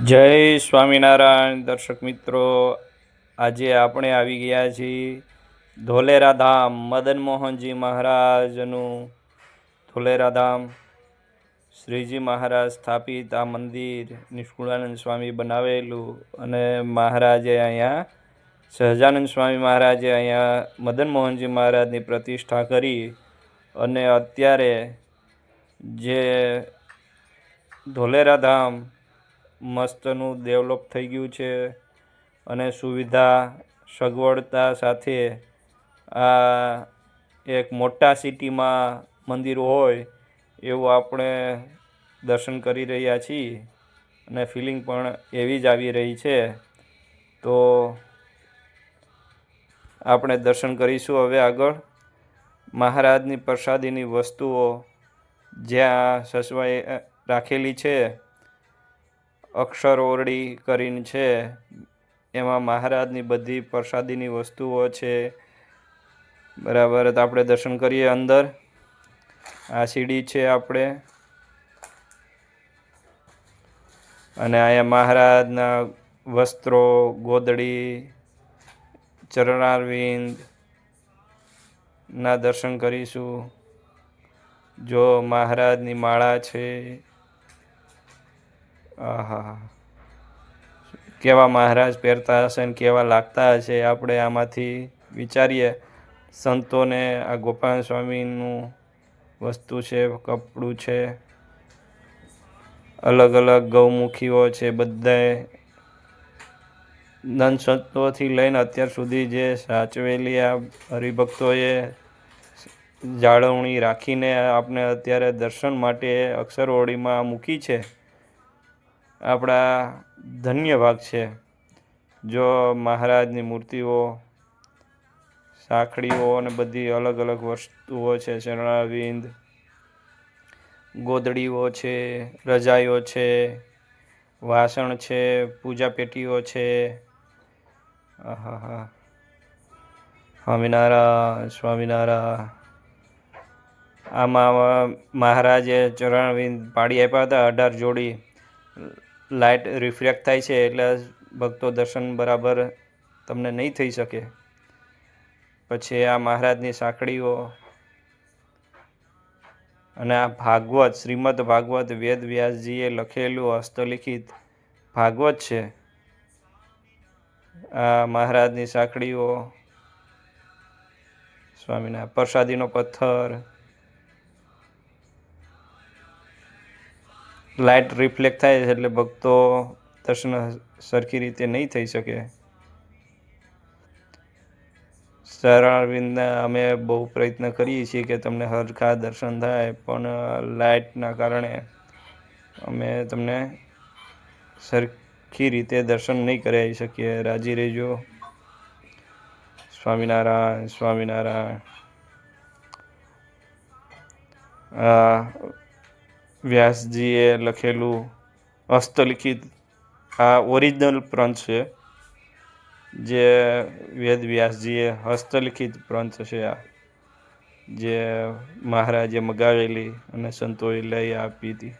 જય સ્વામિનારાયણ, દર્શક મિત્રો. આજે આપણે આવી ગયા છીએ ધોલેરા ધામ, મદન મોહનજી મહારાજનું ધોલેરા ધામ. શ્રીજી મહારાજ સ્થાપિત આ મંદિર નિષ્કુળાનંદ સ્વામી બનાવેલું અને મહારાજે અહીંયા સહજાનંદ સ્વામી મહારાજે અહીંયા મદન મોહનજી મહારાજની પ્રતિષ્ઠા કરી અને અત્યારે જે ધોલેરા ધામ મસ્તનું ડેવલપ થઈ ગયું છે અને સુવિધા સગવડતા સાથે આ એક મોટા સિટીમાં મંદિર હોય એવું આપણે દર્શન કરી રહ્યા છીએ અને ફિલિંગ પણ એવી જ આવી રહી છે. તો આપણે દર્શન કરીશું હવે આગળ. મહારાજની પ્રસાદીની વસ્તુઓ જ્યાં સસવાઈ રાખેલી છે. અક્ષર ઓરડી કરીને છે. એમાં મહારાજની બધી પ્રસાદીની વસ્તુઓ છે. બરાબર, તો આપણે દર્શન કરીએ અંદર. આ સીડી છે આપણે. અને અહીંયા મહારાજના વસ્ત્રો, ગોદડી ચરણારવિંદ ના દર્શન કરીશું. જો મહારાજની માળા છે. આહા. કેવા મહારાજ પહેરતા હશે ને કેવા લાગતા હશે, આપણે આમાંથી વિચારીએ. સંતોને આ ગોપાલ સ્વામીનું વસ્તુ છે, કપડું છે, અલગ અલગ ગૌમુખીઓ છે, બધાએ નંદ સંતોથી લઈને અત્યાર સુધી જે સાચવેલી આ હરિભક્તોએ જાળવણી રાખીને આપણે અત્યારે દર્શન માટે અક્ષરઓળીમાં મૂકી છે. આપણા ધન્ય ભાગ છે. જો મહારાજની મૂર્તિઓ સાંકળીઓ અને બધી અલગ અલગ વસ્તુઓ છે ચરણાવિંદ ગોદડીઓ છે, રજાઈઓ છે, વાસણ છે, પૂજા પેટીઓ છે. આહાહા. સ્વામિનારાયણ સ્વામિનારાયણ. આમાં મહારાજે ચરણવિંદ પાડી આપ્યા હતા, અઢાર જોડી. લાઇટ રિફ્લેક્ટ થાય છે એટલે ભક્તો દર્શન બરાબર તમને નહીં થઈ શકે. પછી આ મહારાજની સાંકળીઓ અને આ ભાગવત, શ્રીમદ ભાગવત વેદ વ્યાસજીએ લખેલું હસ્તલિખિત ભાગવત છે. આ મહારાજની સાંકળીઓ, સ્વામીના પ્રસાદીનો પથ્થર લાઇટ રિફ્લેક્ટ થાય છે એટલે ભક્તો દર્શન સરખી રીતે નહીં થઈ શકે. શરણારવિંદના અમે બહુ પ્રયત્ન કરીએ છીએ કે તમને હરખા દર્શન થાય, પણ લાઇટના કારણે અમે તમને સરખી રીતે દર્શન નહીં કરાવી શકીએ. રાજી રહેજો. સ્વામિનારાયણ સ્વામિનારાયણ. વ્યાસજીએ લખેલું હસ્તલિખિત આ ઓરિજિનલ પ્રંથ છે, જે વેદ વ્યાસજીએ હસ્તલિખિત પ્રંથ છે આ, જે મહારાજે મગાવેલી અને સંતોએ લઈ આપી હતી.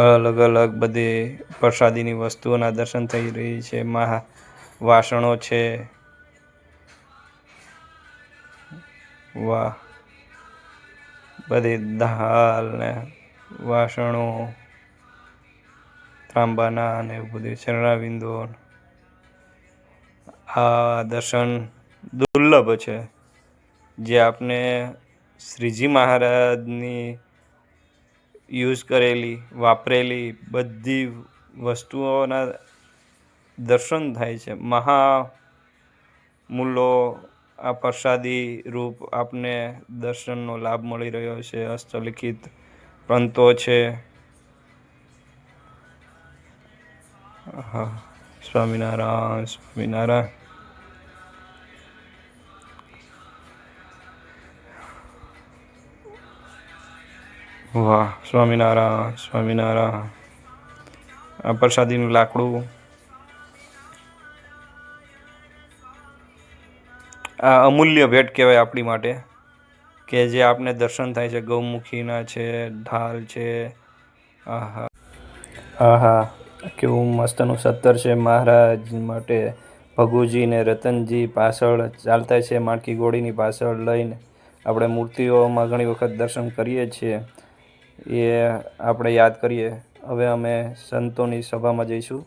અલગ અલગ બધી પ્રસાદીની વસ્તુઓના દર્શન થઈ રહી છે, મહા વાસણો છે. વાહ. બધી દાલ ને વાસણો, ત્રાંબાના અને એવું બધું ચરણાવિંદો આ દર્શન દુર્લભ છે. જે આપને શ્રીજી મહારાજની યુઝ કરેલી, વાપરેલી બધી વસ્તુઓના દર્શન થાય છે. મહા મૂલો આ પ્રસાદી રૂપ આપને દર્શનનો લાભ મળી રહ્યો છે, હસ્તલિખિત પંતો છે. હા, સ્વામિનારાયણ સ્વામિનારાયણ. વાહ, સ્વામિનારાયણ સ્વામિનારાયણ. આ પ્રસાદીનું લાકડું આ અમૂલ્ય ભેટ કહેવાય આપણી માટે કે જે આપને દર્શન થાય છે ગૌમુખીના છે ઢાલ છે આહા. આહા કેવું મસ્તનું સત્તર છે મહારાજ માટે. ભગુજી ને રતનજી પાછળ ચાલતા છે માણકી ગોળીની પાછળ લઈને. આપણે મૂર્તિઓમાં ઘણી વખત દર્શન કરીએ છીએ. એ આપણે યાદ કરીએ. હવે અમે સંતોની સભામાં જઈશું.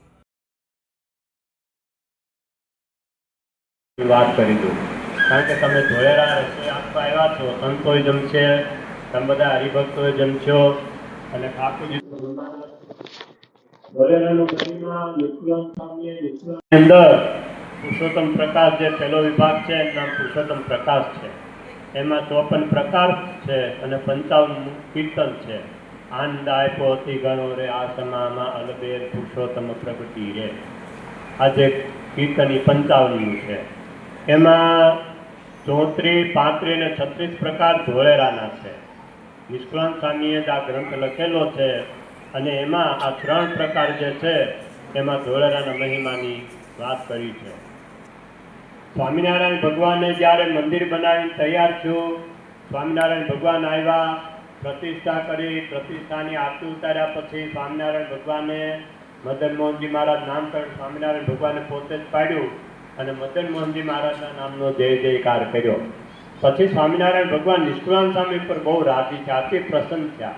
વાત કરી દઉં કારણ કે તમે ધોળેરા રસોઈ આપવા આવ્યા છો, સંતોય જમશે, તમે બધા હરિભક્તોએ જમશો અને ઠાકોરજી અંદર પુરુષોત્તમ પ્રકાશ જે પહેલો વિભાગ છે, એનું પુરુષોત્તમ પ્રકાશ છે. એમાં ચોપન પ્રકાર છે અને પંચાવન કીર્તન છે. આનંદ આપ્યો અતિ ગણો રે, આ સમામાં અલબેર પુરુષોત્તમ પ્રગતિ રે. આજે કીર્તન પંચાવનનું છે. એમાં ચોત્રીસ પાંત્રીસ અને છત્રીસ પ્રકાર ધોળેરાના છે. નિષ્કલન સ્વામીએ જ આ ગ્રંથ લખેલો છે અને એમાં આ ત્રણ પ્રકાર જે છે, એમાં ધોળેરાના મહિમાની વાત કરી છે. સ્વામિનારાયણ ભગવાને જ્યારે મંદિર બનાવીને તૈયાર થયું સ્વામિનારાયણ ભગવાન આવ્યા, પ્રતિષ્ઠા કરી, પ્રતિષ્ઠાની આરતી ઉતાર્યા પછી સ્વામિનારાયણ ભગવાને મદન મોહનજી મહારાજ નામકરણ સ્વામિનારાયણ ભગવાને પોતે જ પાડ્યું. અને મદન મોહનજી મહારાજના નામનો જય જયકાર કર્યો. પછી સ્વામિનારાયણ ભગવાન નિષ્કુળાન સ્વામી પર બહુ રાજી છે અતિ પ્રસન્ન થયા.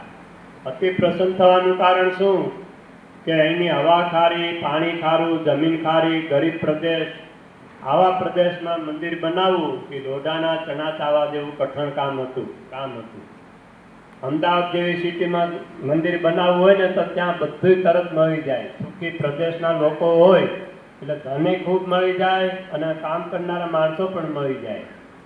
અતિ પ્રસન્ન થવાનું કારણ શું? કે અહીંની હવા ખારી, પાણી ખારું, જમીન ખારી, ગરીબ પ્રદેશ, આવા પ્રદેશમાં મંદિર બનાવવું એ લોઢાના ચણા ચાવા જેવું કઠણ કામ હતું કામ હતું. અમદાવાદ જેવી સિટીમાં મંદિર બનાવવું હોય ને તો ત્યાં બધું તરત મળી જાય. સુખી પ્રદેશના લોકો હોય એટલે ધને ખૂબ મળી જાય અને કામ કરનારા માણસો પણ મળી જાય.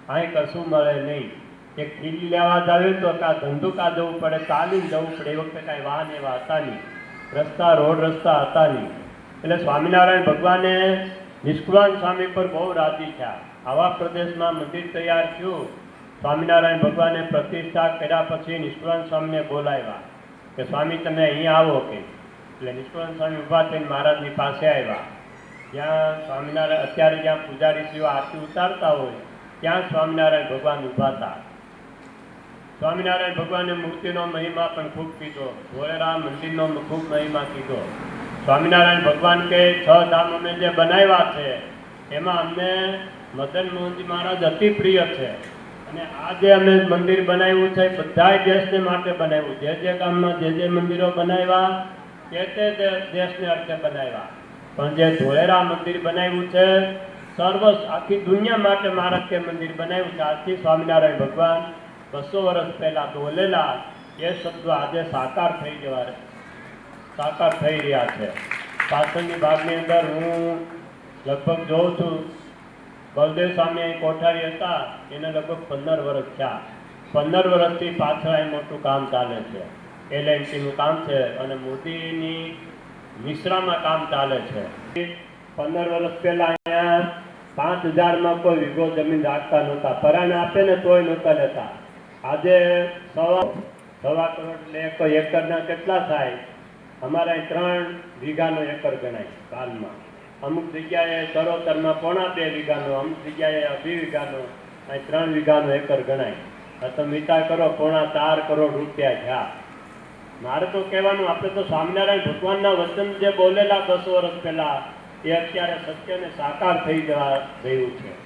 અહીં કશું મળે નહીં. એક ખીલી લેવા જાવે તો કા ધંધુકા જવું પડે? ચાલીને જવું પડે. એ વખતે કાંઈ વાહન એવા હતા નહીં. રસ્તા, રોડ રસ્તા હતા નહીં. એટલે સ્વામિનારાયણ ભગવાને નિષ્કુળાન સ્વામી પર બહુ રાજી થયા. આવા પ્રદેશમાં મંદિર તૈયાર થયું. સ્વામિનારાયણ ભગવાને પ્રતિષ્ઠા કર્યા પછી નિષ્કુળાન સ્વામીને બોલાવ્યા કે, સ્વામી, તમે અહીંયા આવો કે? એટલે નિષ્કુળાન સ્વામી ઊભા થઈને મહારાજની પાસે આવ્યા. જ્યાં સ્વામિનારાયણ અત્યારે જ્યાં પૂજારીશ્રીઓ આરતી ઉતારતા હોય, ત્યાં સ્વામિનારાયણ ભગવાન ઊભા હતા. સ્વામિનારાયણ ભગવાને મૂર્તિનો મહિમા પણ ખૂબ કીધો. ભોળેરામ મંદિરનો ખૂબ મહિમા કીધો. સ્વામિનારાયણ ભગવાન કે, છ ધામ અમે જે બનાવ્યા છે, એમાં અમને મદન મોહનજી મહારાજ અતિ પ્રિય છે. અને આ જે અમે મંદિર બનાવ્યું છે બધાય દેશને માટે બનાવ્યું. જે જે ગામમાં જે જે મંદિરો બનાવ્યા, તે તે દેશને અર્થે બનાવ્યા. પણ જે ધોળેરા મંદિર બનાવ્યું છે સર્વ આખી દુનિયા માટે તે મંદિર બનાવ્યું છે. આજથી સ્વામિનારાયણ ભગવાન બસો વર્ષ પહેલા બોલેલા એ શબ્દો આજે સાકાર થઈ જવા સાકાર થઈ રહ્યા છે. પાછળની ભાગની અંદર હું લગભગ જોઉં છું. બલદેવ સ્વામી અહીં કોઠારી હતા, એને લગભગ પંદર વર્ષ થયા. પંદર વર્ષથી પાછળ અહીં મોટું કામ ચાલે છે. એલએનટીનું કામ છે અને મોદીની મિશ્રામાં કામ ચાલે છે. પંદર વર્ષ પહેલા અહીંયા પાંચ હજારમાં કોઈ વીઘો જમીન રાખતા નહોતા. પરાણે આપે ને તોય નહોતા લેતા. આજે સવા સવા કરોડ એટલે એક એકરના કેટલા થાય? અમારે ત્રણ વીઘાનો એકર ગણાય હાલમાં અમુક જગ્યાએ ચરોતરમાં પોણા બે વીઘાનો, અમુક જગ્યાએ અઢી વીઘાનો, અહીં ત્રણ વીઘાનો એકર ગણાય. તમે વિચાર કરો, પોણા ચાર કરોડ રૂપિયા થયા. મારે તો કહેવાનું, આપણે તો સ્વામિનારાયણ ભગવાનના વચન જે બોલેલા દસ વર્ષ પહેલા, એ અત્યારે સત્યને સાકાર થઈ જવા થયું છે.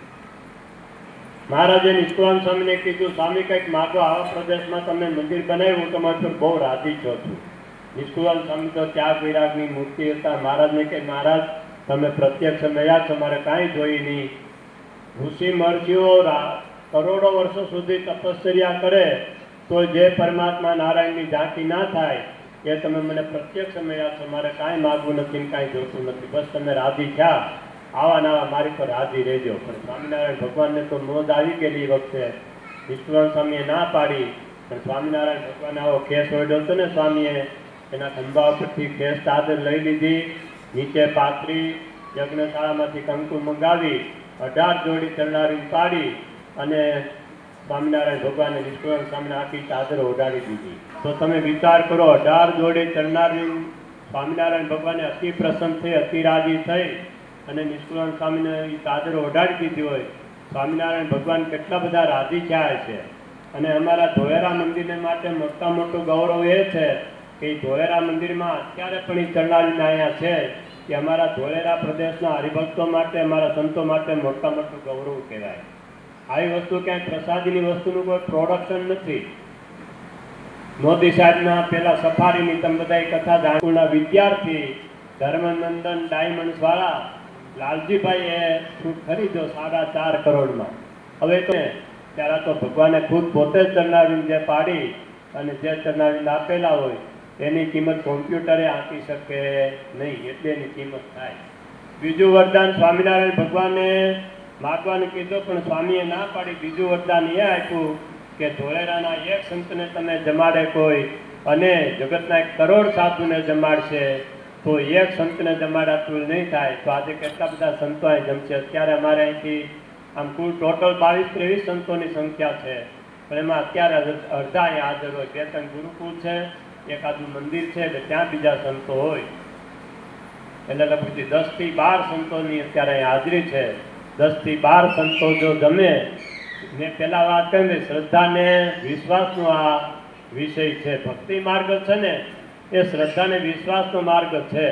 મહારાજે નિષ્કુલાન સ્વામીને કીધું, સ્વામી, કંઈક માગો આવા પ્રદેશમાં તમે મંદિર બનાવ્યું તો મારે બહુ રાજી છો છું. નિષ્કુલાન સ્વામી તો ત્યાગ વિરાગની મૂર્તિ હતા. મહારાજને કે, મહારાજ, તમે પ્રત્યક્ષ મળ્યા છો, મારે કાંઈ જોઈ નહીં. ઋષિ મરજીઓ કરોડો વર્ષો સુધી તપશ્ચર્યા કરે તો જે પરમાત્મા નારાયણની ઝાંકી ના થાય, એ તમે મને પ્રત્યક્ષ મળ્યા છો મારે કાંઈ માગવું નથી કાંઈ જોતું નથી. બસ તમે રાજી થયા. આવા નાવા મારી પર રાજી રહેજો. પણ સ્વામિનારાયણ ભગવાનને તો મોજ આવી ગયેલી વખતે. ઈશ્વર સ્વામીએ ના પાડી. પણ સ્વામિનારાયણ ભગવાને આવો કેસ ઓઢ્યો હતો ને સ્વામીએ, એના ખંભા ઉપરથી કેસ ચાદર લઈ લીધી, નીચે પાથરી, યજ્ઞશાળામાંથી કંકુ મંગાવી, અઢાર જોડી ચરણારી પાડી અને સ્વામિનારાયણ ભગવાને વિષ્ણુ સ્વામીને આખી ચાદર ઓઢાડી દીધી. તો તમે વિચાર કરો, અઢાર જોડે ચડનારની સ્વામિનારાયણ ભગવાને અતિ પ્રસન્ન થઈ, અતિ રાજી થઈ અને નિષ્કુળાન સ્વામીને ચાદર ઓઢાડી દીધી હોય, સ્વામિનારાયણ ભગવાન કેટલા બધા રાજી થયા છે. અને અમારા ધોયેરા મંદિરને માટે મોટા મોટું ગૌરવ એ છે કે ધોયેરા મંદિરમાં અત્યારે પણ એ ચરણાવીને અહીંયા છે કે અમારા ધોળેરા પ્રદેશના હરિભક્તો માટે, અમારા સંતો માટે મોટા મોટું ગૌરવ કહેવાય. આવી વસ્તુ ક્યાંય પ્રસાદીની વસ્તુનું કોઈ પ્રોડક્શન નથી. મોદી સાહેબના પેલા સફારીની તમે બધા કથા જાણવાના વિદ્યાર્થી, ધર્મનંદન ડાયમંડ્સ વાળા લાલજીભાઈ એ ફ્રૂટ ખરીદ્યો સાડા ચાર કરોડમાં? હવે તો ત્યારે તો ભગવાને ખુદ પોતે જ ચરણાવીને જે પાડી અને જે ચરણાવીને આપેલા હોય, એની કિંમત કોમ્પ્યુટરે આપી શકે નહીં, એટલે એની કિંમત થાય. બીજું વરદાન સ્વામિનારાયણ ભગવાને માગવાનું કીધું, પણ સ્વામીએ ના પાડી બીજું વરદાન એ આપ્યું કે ધોલેરાના એક સંતને તમે જમાડે કોઈ અને જગતના એક કરોડ સાધુને જમાડશે, તો એક સંતને જમાડાતું નહીં થાય. તો આજે કેટલા બધા સંતો અહીં જમશે? અત્યારે અમારે અહીંથી આમ કુલ ટોટલ બાવીસ ત્રેવીસ સંતોની સંખ્યા છે. પણ એમાં અત્યારે અડ- અડધા અહીં હાજર હોય. બે ત્રણ ગુરુકુળ છે એકાદું મંદિર છે, એટલે ત્યાં બીજા સંતો હોય. એટલે લગભગ દસથી બાર સંતોની અત્યારે અહીં હાજરી છે. દસથી બાર સંતો જો જમે મેં પેલા વાત કરીને શ્રદ્ધાને વિશ્વાસનો આ વિષય છે. ભક્તિ માર્ગ છે ને, એ શ્રદ્ધા ને વિશ્વાસનો માર્ગ છે.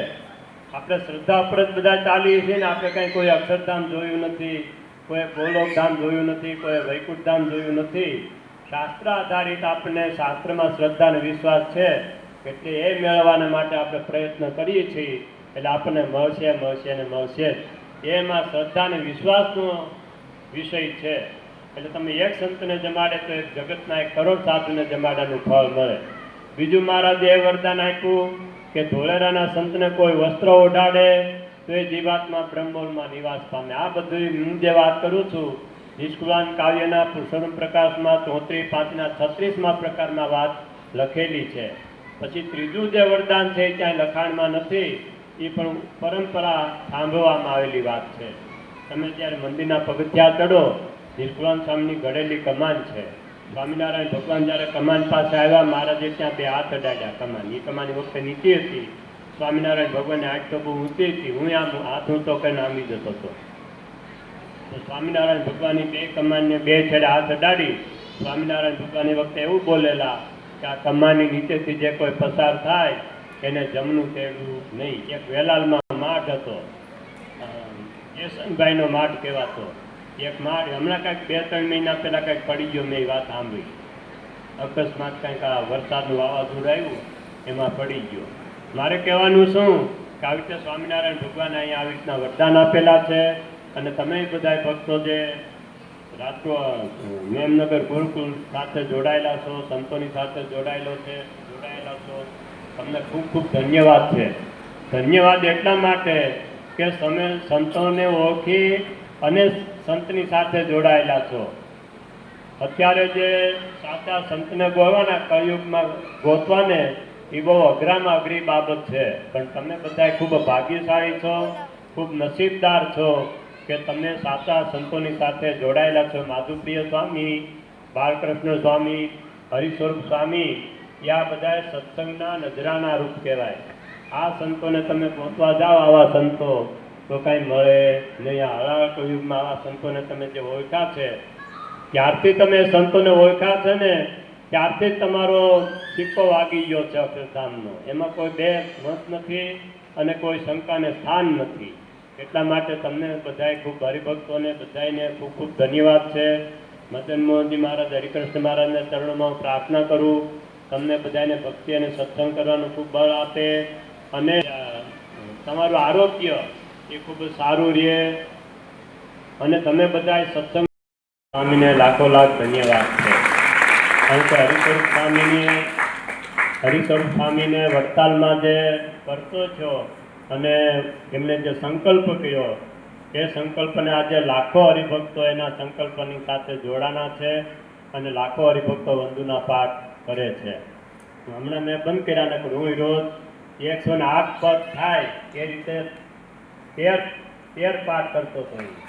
આપણે શ્રદ્ધા ઉપર જ બધા ચાલીએ છીએ ને, આપણે કંઈ કોઈ અક્ષરધામ જોયું નથી, કોઈ ગોલોકધામ જોયું નથી, કોઈ વૈકુંઠધામ જોયું નથી. શાસ્ત્ર આધારિત આપણને શાસ્ત્રમાં શ્રદ્ધા અને વિશ્વાસ છે, એટલે એ મેળવવાના માટે આપણે પ્રયત્ન કરીએ છીએ. એટલે આપણને મળશે મળશે ને મળશે જ. એમાં શ્રદ્ધા અને વિશ્વાસનો વિષય છે. એટલે તમે એક સંતને જમાડે તો એક જગતના એક કરોડ સાધુને જમાડાનું ફળ મળે. બીજું મહારાજે એ વરદાન આપ્યું કે ધોલેરાના સંતને કોઈ વસ્ત્ર ઓઢાડે તો એ જીવાત્મા બ્રહ્મોલમાં નિવાસ પામે. આ બધું હું જે વાત કરું છું નિષ્કુલાન કાવ્યના પુરુષોત્તમ પ્રકાશમાં ચોત્રીસ, પાંચના છત્રીસમાં પ્રકારમાં વાત લખેલી છે. પછી ત્રીજું જે વરદાન છે ત્યાં લખાણમાં નથી એ પણ પરંપરા સાંભળવામાં આવેલી વાત છે. તમે જ્યારે મંદિરના પગથિયા ચડો નિષ્કુલાન સ્વામીની ઘડેલી કમાન છે. સ્વામિનારાયણ ભગવાન જ્યારે કમાન પાસે આવ્યા, મહારાજે ત્યાં બે હાથ અડાડ્યા કમાન. એ કમાની વખતે નીચી હતી. સ્વામિનારાયણ ભગવાનને આઠ તો બહુ ઊંચી હતી. હું આમ હાથ ઊંચો કરીને આંબી જતો હતો. તો સ્વામિનારાયણ ભગવાનની બે કમાનને બે છેડે હાથ અડાડી. સ્વામિનારાયણ ભગવાનની વખતે એવું બોલેલા કે આ કમાનની નીચેથી જે કોઈ પસાર થાય એને જમનું તેડવું નહીં. એક વેલાલમાં માઠ હતો. યશનભાઈનો માઠ કહેવાતો. એક માઠ હમણાં કાંઈક બે ત્રણ મહિના પહેલાં કાંઈક પડી ગયો મેં વાત સાંભળી. અકસ્માત કાંઈક આ વરસાદનું વાવાઝોડું આવ્યું, એમાં પડી ગયો. મારે કહેવાનું શું? કે આવી રીતે સ્વામિનારાયણ ભગવાન અહીંયા આવી રીતના વરદાન આપેલા છે અને તમે બધા ભક્તો જે રાત્રો મેમનગર ગુરુકુળ સાથે જોડાયેલા છો, સંતોની સાથે જોડાયેલા છો તમને ખૂબ ખૂબ ધન્યવાદ છે. ધન્યવાદ એટલા માટે કે તમે સંતોને ઓળખી અને સંતની સાથે જોડાયેલા છો. અત્યારે જે સાચા સંતને ગોવાના કળયુગમાં ગોતવાને, એ બહુ અઘરામાં અઘરી બાબત છે. પણ તમે બધા ખૂબ ભાગ્યશાળી છો, ખૂબ નસીબદાર છો કે તમે સાચા સંતોની સાથે જોડાયેલા છો. માધુપ્રિય સ્વામી, બાળકૃષ્ણ સ્વામી, હરિસ્વરૂપ સ્વામી એ આ બધા સત્સંગના નજરાના રૂપ કહેવાય. આ સંતોને તમે પહોંચવા જાઓ આવા સંતો. તો કાંઈ મળે નહીં. આ હળાળ કળિયુગમાં આવા સંતોને તમે જે ઓળખા છે, ત્યારથી તમે સંતોને ઓળખા છે ને, ત્યારથી જ તમારો સિક્કો વાગી ગયો છે અક્ષરધામનો એમાં કોઈ બે મત નથી અને કોઈ શંકાને સ્થાન નથી. એટલા માટે તમને બધાય ખૂબ હરિભક્તોને બધાને ખૂબ ખૂબ ધન્યવાદ છે. મદન મોહનજી મહારાજ, હરિકૃષ્ણ મહારાજના ચરણોમાં પ્રાર્થના કરું તમને બધાને ભક્તિ અને સત્સંગ કરવાનું ખૂબ બળ આપે અને તમારું આરોગ્ય એ ખૂબ સારું રહે. અને તમે બધા સત્સંગ સ્વામીને લાખો લાખ ધન્યવાદ છે. કારણ કે હરિસ્વરૂપ સ્વામીની હરિસ્વરૂપ સ્વામીને વડતાલમાં જે કરતો છો અને એમને જે સંકલ્પ કર્યો, એ સંકલ્પને આજે લાખો હરિભક્તો એના સંકલ્પની સાથે જોડાના છે અને લાખો હરિભક્તો વંદુના પાઠ કરે છે હમણાં મેં બંધ કર્યા ને હું રોજ એકસો ને આઠ પગ થાય એ રીતે તેર તેર પાઠ કરતો હતો.